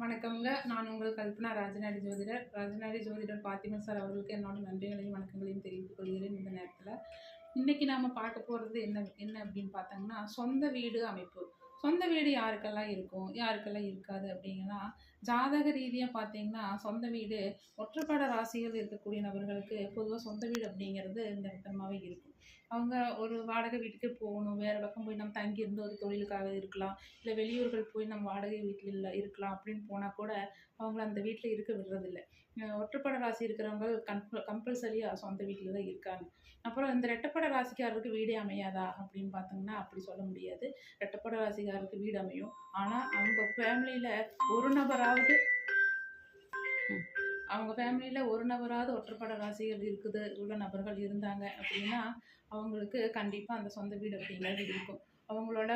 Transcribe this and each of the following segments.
வணக்கம்ங்க. நான் உங்கள் கல்பனா ராஜநாடி ஜோதிடர். ராஜநாடி ஜோதிடர் பாத்திமா சார் அவர்களுக்கு என்னோட நன்றிகளையும் வணக்கங்களையும் தெரிவித்துக் கொள்கிறேன் இந்த நேரத்தில். இன்றைக்கி நாம் பார்க்க போகிறது என்ன என்ன அப்படின்னு பார்த்தோம்னா சொந்த வீடு அமைப்பு. சொந்த வீடு யாருக்கெல்லாம் இருக்கும் யாருக்கெல்லாம் இருக்காது அப்படிங்கன்னா ஜாதக ரீதியாக பார்த்தீங்கன்னா சொந்த வீடு ஒற்றைப்பட ராசிகள் இருக்கக்கூடிய நபர்களுக்கு பொதுவாக சொந்த வீடு அப்படிங்கிறது இந்த விதமாகவே இருக்கும். அவங்க ஒரு வாடகை வீட்டுக்கே போகணும் வேறு பக்கம் போய் நம்ம தங்கியிருந்து ஒரு தொழிலுக்காக இருக்கலாம் இல்லை வெளியூர்கள் போய் நம்ம வாடகை வீட்டில் இல்லை இருக்கலாம் அப்படின்னு போனால் கூட அவங்கள அந்த வீட்டில் இருக்க விடுறதில்ல. ஒற்றைப்பட ராசி இருக்கிறவங்க கம்ப கம்பல்சரியாக சொந்த வீட்டில் தான் இருக்காங்க. அப்புறம் இந்த ரெட்டப்பட ராசிக்காரருக்கு வீடே அமையாதா அப்படின்னு பார்த்தோம்னா அப்படி சொல்ல முடியாது. ரெட்டப்பட அதிகாரத்து வீடு அமையும். ஆனால் அவங்க ஃபேமிலியில் ஒரு நபராவது அவங்க ஃபேமிலியில் ஒரு நபராவது ஒற்றைப்பட ராசிகள் இருக்குது உள்ள நபர்கள் இருந்தாங்க அப்படின்னா அவங்களுக்கு கண்டிப்பாக அந்த சொந்த வீடு அப்படிங்கிறது இருக்கும். அவங்களோட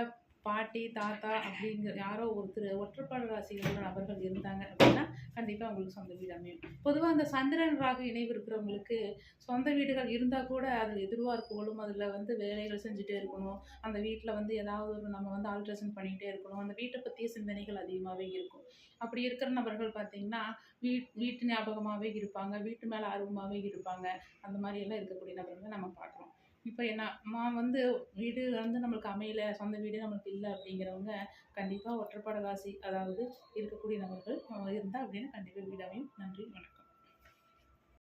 பாட்டி தாத்தா அப்படிங்கிற யாரோ ஒருத்தர் ஒற்றைப்பட ராசிகள் உள்ள நபர்கள் இருந்தாங்க அப்படின்னா கண்டிப்பாக அவங்களுக்கு சொந்த வீடு அமையும். பொதுவாக அந்த சந்திரன் ராகு இணைவு இருக்கிறவங்களுக்கு சொந்த வீடுகள் இருந்தால் கூட அதில் எதிர்பார்ப்புகளும் அதில் வந்து வேலைகள் செஞ்சுட்டே இருக்கணும். அந்த வீட்டில் வந்து ஏதாவது ஒரு நம்ம வந்து ஆல்ட்ரேஷன் பண்ணிகிட்டே இருக்கணும். அந்த வீட்டை பற்றிய சிந்தனைகள் அதிகமாகவே இருக்கும். அப்படி இருக்கிற நபர்கள் பார்த்திங்கன்னா வீட் வீட்டு ஞாபகமாகவே இருப்பாங்க. வீட்டு மேலே ஆர்வமாகவே இருப்பாங்க. அந்த மாதிரியெல்லாம் இருக்கக்கூடிய நபர்களை நம்ம பார்க்குறோம். இப்போ என்ன நான் வந்து வீடு வந்து நம்மளுக்கு அமையல சொந்த வீடு நம்மளுக்கு இல்லை அப்படிங்கிறவங்க கண்டிப்பாக ஒற்றைப்பட ராசி அதாவது இருக்கக்கூடிய நபர்கள் இருந்தால் அப்படின்னா கண்டிப்பாக வீடு அமையும் நன்றி வணக்கம்.